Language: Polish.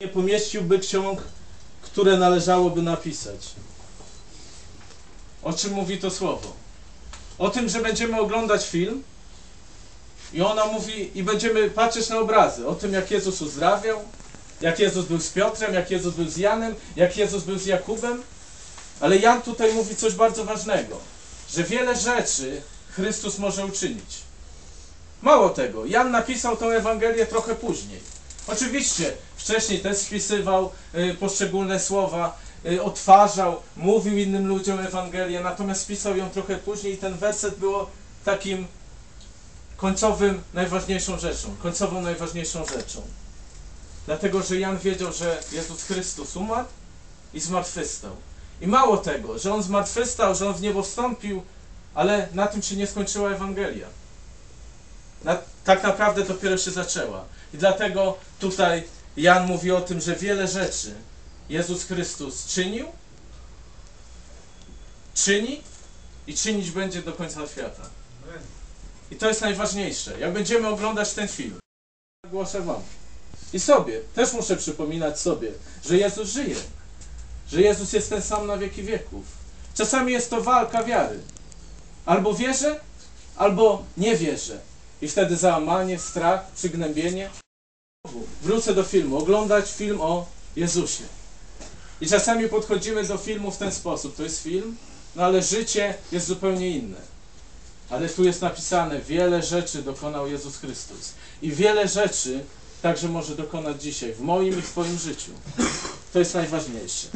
nie pomieściłby ksiąg, które należałoby napisać. O czym mówi to słowo? O tym, że będziemy oglądać film i ona mówi, i będziemy patrzeć na obrazy, o tym, jak Jezus uzdrawiał, jak Jezus był z Piotrem, jak Jezus był z Janem, jak Jezus był z Jakubem. Ale Jan tutaj mówi coś bardzo ważnego, że wiele rzeczy Chrystus może uczynić. Mało tego, Jan napisał tę Ewangelię trochę później. Oczywiście, wcześniej też spisywał y, poszczególne słowa, y, odtwarzał, mówił innym ludziom Ewangelię, natomiast spisał ją trochę później i ten werset było takim końcowym, najważniejszą rzeczą, końcową, najważniejszą rzeczą. Dlatego, że Jan wiedział, że Jezus Chrystus umarł i zmartwychwstał. I mało tego, że On zmartwychwstał, że On w niebo wstąpił, ale na tym się nie skończyła Ewangelia. Na, tak naprawdę dopiero się zaczęła. I dlatego tutaj Jan mówi o tym, że wiele rzeczy Jezus Chrystus czynił, czyni i czynić będzie do końca świata. I to jest najważniejsze. Jak będziemy oglądać ten film, głoszę Wam. I sobie, też muszę przypominać sobie, że Jezus żyje. Że Jezus jest ten sam na wieki wieków. Czasami jest to walka wiary. Albo wierzę, albo nie wierzę. I wtedy załamanie, strach, przygnębienie. Wrócę do filmu, oglądać film o Jezusie. I czasami podchodzimy do filmu w ten sposób. To jest film, no ale życie jest zupełnie inne. Ale tu jest napisane, wiele rzeczy dokonał Jezus Chrystus. I wiele rzeczy także może dokonać dzisiaj, w moim i w Twoim życiu. To jest najważniejsze.